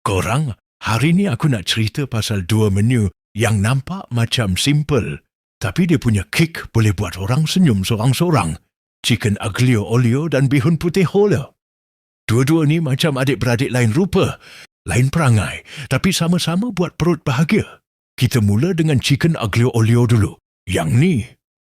Korang, hari ni aku nak cerita pasal dua menu yang nampak macam simple. Tapi dia punya kick boleh buat orang senyum seorang-seorang. Chicken aglio olio dan bihun putih holo. Dua-dua ni macam adik-beradik lain rupa. Lain perangai, tapi sama-sama buat perut bahagia. Kita mula dengan chicken aglio olio dulu. Yang ni,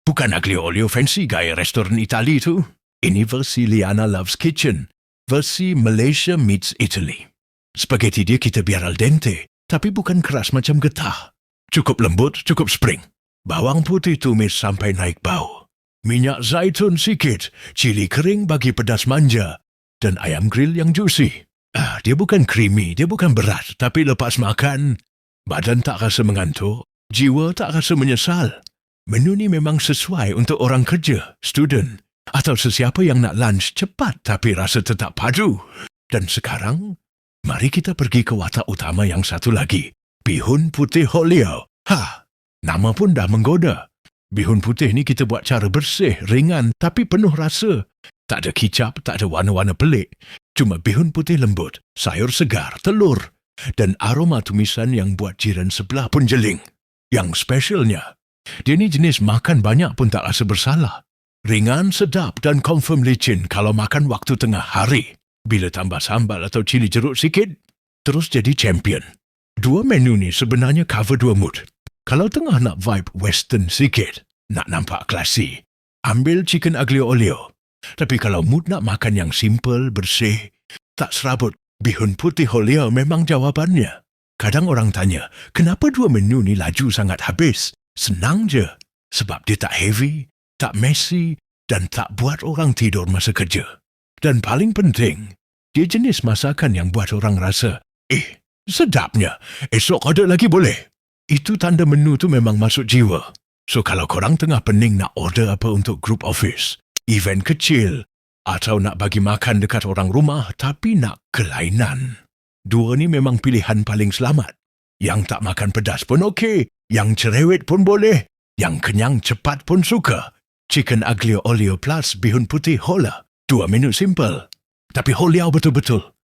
bukan aglio olio fancy gaya restoran Itali tu. Ini versi Liana Loves Kitchen. Versi Malaysia meets Italy. Spaghetti dia kita biar al dente, tapi bukan keras macam getah. Cukup lembut, cukup spring. Bawang putih tumis sampai naik bau. Minyak zaitun sikit, cili kering bagi pedas manja, dan ayam grill yang juicy. Ah, dia bukan creamy, dia bukan berat, tapi lepas makan, badan tak rasa mengantuk, jiwa tak rasa menyesal. Menu ni memang sesuai untuk orang kerja, student, atau sesiapa yang nak lunch cepat tapi rasa tetap padu. Dan sekarang, Mari kita pergi ke watak utama yang satu lagi. Bihun putih Holio. Ha, nama pun dah menggoda. Bihun putih ni kita buat cara bersih, ringan tapi penuh rasa. Tak ada kicap, tak ada warna-warna pelik. Cuma bihun putih lembut, sayur segar, telur dan aroma tumisan yang buat jiran sebelah pun jeling. Yang spesialnya, dia ni jenis makan banyak pun tak rasa bersalah. Ringan, sedap dan confirm licin kalau makan waktu tengah hari. Bila tambah sambal atau cili jeruk sikit, terus jadi champion. Dua menu ni sebenarnya cover dua mood. Kalau tengah nak vibe western sikit, nak nampak klasi, ambil chicken aglio olio. Tapi kalau mood nak makan yang simple, bersih, tak serabut, bihun putih olio memang jawapannya. Kadang orang tanya, kenapa dua menu ni laju sangat habis? Senang je. Sebab dia tak heavy, tak messy dan tak buat orang tidur masa kerja. Dan paling penting, dia jenis masakan yang buat orang rasa, eh, sedapnya, esok ada lagi boleh. Itu tanda menu tu memang masuk jiwa. So kalau korang tengah pening nak order apa untuk group office, event kecil, atau nak bagi makan dekat orang rumah tapi nak kelainan. Dua ni memang pilihan paling selamat. Yang tak makan pedas pun okey, yang cerewet pun boleh, yang kenyang cepat pun suka. Chicken aglio olio plus bihun putih hola. Dua minit simple. Tapi holiau betul-betul.